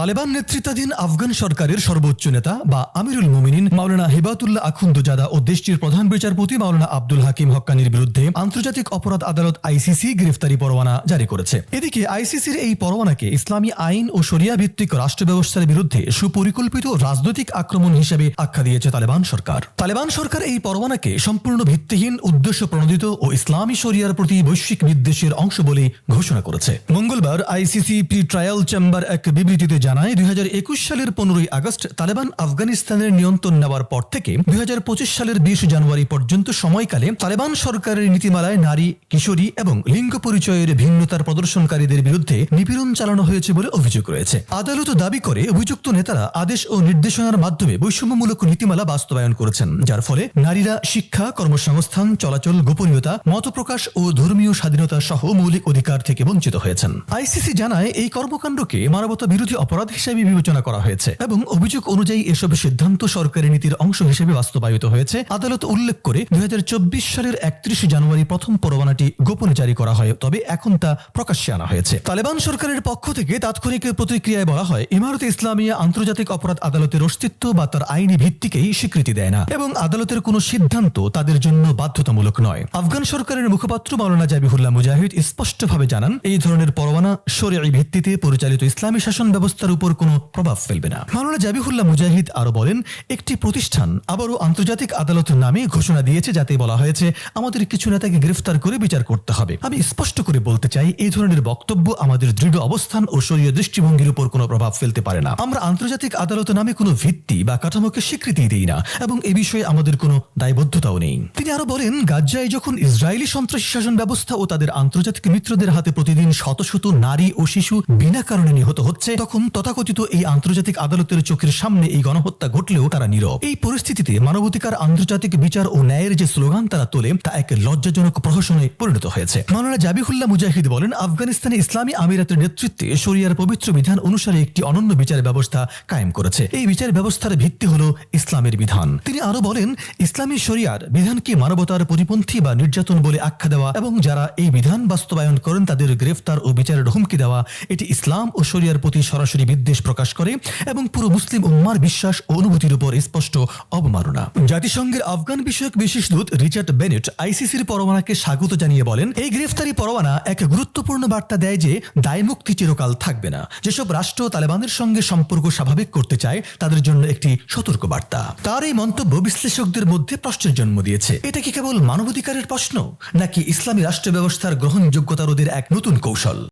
তালেবান নেতৃত্বাধীন আফগান সরকারের সর্বোচ্চ নেতা বা আমিরুল মোমিনিন, মাওলানা হেবাতুল্লাহ আখুন্দজাদা ও দেশটির প্রধান বিচারপতি মাওলানা আব্দুল হাকিম হক্কানির বিরুদ্ধে আন্তর্জাতিক অপরাধ আদালত আইসিসি গ্রেফতারি পরোয়ানা জারি করেছে। এদিকে আইসিসির এই পরোয়ানাকে ইসলামী আইন ও শরিয়া ভিত্তিক রাষ্ট্র ব্যবস্থার বিরুদ্ধে সুপরিকল্পিত রাজনৈতিক আক্রমণ হিসেবে আখ্যা দিয়েছে তালেবান সরকার। তালেবান সরকার এই পরোয়ানাকে সম্পূর্ণ ভিত্তিহীন উদ্দেশ্য প্রণোদিত ও ইসলামী শরিয়ার প্রতি বৈশ্বিক নির্দেশের অংশ বলে ঘোষণা করেছে। মঙ্গলবার আইসিসি প্রি ট্রায়াল চেম্বার এক বিবৃতিতে জানায়, দুই হাজার একুশ সালের পনেরোই আগস্ট তালেবান আফগানিস্তানের নিয়ন্ত্রণ নেওয়ার পর থেকে দুই হাজার পঁচিশ সালের বিশ জানুয়ারি পর্যন্ত সময়কালে তালেবান সরকারের নীতিমালায় নারী, কিশোরী এবং লিঙ্গ পরিচয়ের ভিন্নতার প্রদর্শনকারীদের বিরুদ্ধে নিপীড়ন চালানো হয়েছে বলে অভিযোগ রয়েছে। আদালত দাবি করে, অভিযুক্ত নেতারা আদেশ ও নির্দেশনার মাধ্যমে বৈষম্যমূলক নীতিমালা বাস্তবায়ন করেছেন, যার ফলে নারীরা শিক্ষা, কর্মসংস্থান, চলাচল, গোপনীয়তা, মতপ্রকাশ ও ধর্মীয় স্বাধীনতা সহ মৌলিক অধিকার থেকে বঞ্চিত হয়েছেন। আইসিসি জানায়, এই কর্মকাণ্ডকে মানবতা বিরোধী অপরাধ হিসেবে বিবেচনা করা হয়েছে এবং অভিযোগ অনুযায়ী এসব সিদ্ধান্ত সরকারি নীতির অংশ হিসেবে বাস্তবায়িত হয়েছে। আদালত উল্লেখ করে দুই সালের একত্রিশ জানুয়ারি প্রথম পরোয়ানাটি গোপনে জারি করা হয়, তবে এখন তা প্রকাশ্যে আনা হয়েছে। তালেবান সরকারের পক্ষ থেকে তাৎক্ষণিক প্রতিক্রিয়ায় বলা হয়, ইমারতে ইসলামিয়া আন্তর্জাতিক অপরাধ আদালতের অস্তিত্ব বা তার আইনি ভিত্তিকেই স্বীকৃতি দেয় না এবং আদালতের কোনো সিদ্ধান্ত তাদের জন্য বাধ্যতামূলক নয়। আফগান সরকারের মুখপাত্র মাওলানা জাবিহুল্লাহ মুজাহিদ স্পষ্টভাবে জানান, এই ধরনের পরোয়ানা শরিয়াই ভিত্তিতে পরিচালিত ইসলামী শাসন ব্যবস্থার উপর কোনো প্রভাব ফেলবে না। মাওলানা জাবিহুল্লাহ মুজাহিদ আরও বলেন, একটি প্রতিষ্ঠান আবারও আন্তর্জাতিক আদালতের নামে ঘোষণা দিয়েছে, যাতে বলা হয়েছে আমাদের কিছু নেতাকে গ্রেফতার করে বিচার করতে হবে। আমি স্পষ্ট করে বলতে চাই, এই ধরনের বক্তব্য আমাদের দৃঢ় অবস্থান ও শরীয় দৃষ্টিভঙ্গির উপর কোনো প্রভাব ফেলতে পারে না। আমরা আন্তর্জাতিক আদালত নামে কোনো ভিত্তি বা কাঠামোকে স্বীকৃতি দিই না এবং এ বিষয়ে আমাদের কোনো দায়বদ্ধতাও নেই। তিনি আরও বলেন, গাজ্জায় যখন ইসরায়েলি সন্ত্রাসী শাসন ব্যবস্থা ও তাদের আন্তর্জাতিক মিত্রদের হাতে প্রতিদিন শত শত নারী ও শিশু বিনা কারণে নিহত হচ্ছে, তখন তথাকথিত এই আন্তর্জাতিক আদালতের চোখের সামনে এই গণহত্যা ঘটলেও তারা নীরব। এই পরিস্থিতিতে মানবাধিকার, আন্তর্জাতিক বিচার ও ন্যায়ের যে স্লোগান তারা তোলে, তা এক লজ্জাজনক প্রহসনে পরিণত হয়েছে। মাওলানা জাবিহুল্লাহ মুজাহিদ বলেন, আফগানিস্তানে ইসলামী আমিরাতের নেতৃত্বে শরিয়ার পবিত্র বিধান অনুসারে একটি অনন্য বিচার ব্যবস্থা কায়েম করেছে। এই বিচার ব্যবস্থার ভিত্তি হল ইসলামের বিধান। তিনি আরও বলেন, ইসলামী শরিয়ার বিধানকে মানবতার পরিপন্থী বা নির্যাতন বলে আখ্যা দেওয়া এবং যারা এই বিধান বাস্তবায়ন করেন তাদের গ্রেফতার ও বিচারের হুমকি দেওয়া, এটি ইসলাম ও শরিয়ার প্রতি সরাসরি বিদ্বেষ প্রকাশ করে এবং পুরো মুসলিম উম্মার বিশ্বাস ও অনুভূতির উপর স্পষ্ট অবমাননা। জাতিসংঘের আফগান বিষয়ক বিশেষ দূত রিচার্ড বেনেট আইসিসির পরোয়ানাকে স্বাগত জানিয়ে বলেন, এই গ্রেফতারি পরোয়ানা এক গুরুত্বপূর্ণ বার্তা দেয় যে দায়মুক্তি চিরকাল থাকবে না। যেসব রাষ্ট্র তালেবানের সঙ্গে সম্পর্ক স্বাভাবিক করতে চায়, তাদের জন্য একটি সতর্ক বার্তা। তার এই মন্তব্য বিশ্লেষকদের মধ্যে প্রশ্নের জন্ম দিয়েছে। এটা কি কেবল মানবাধিকারের প্রশ্ন? নাকি ইসলামী রাষ্ট্র ব্যবস্থার গ্রহণযোগ্যতা রোধের এক নতুন কৌশল?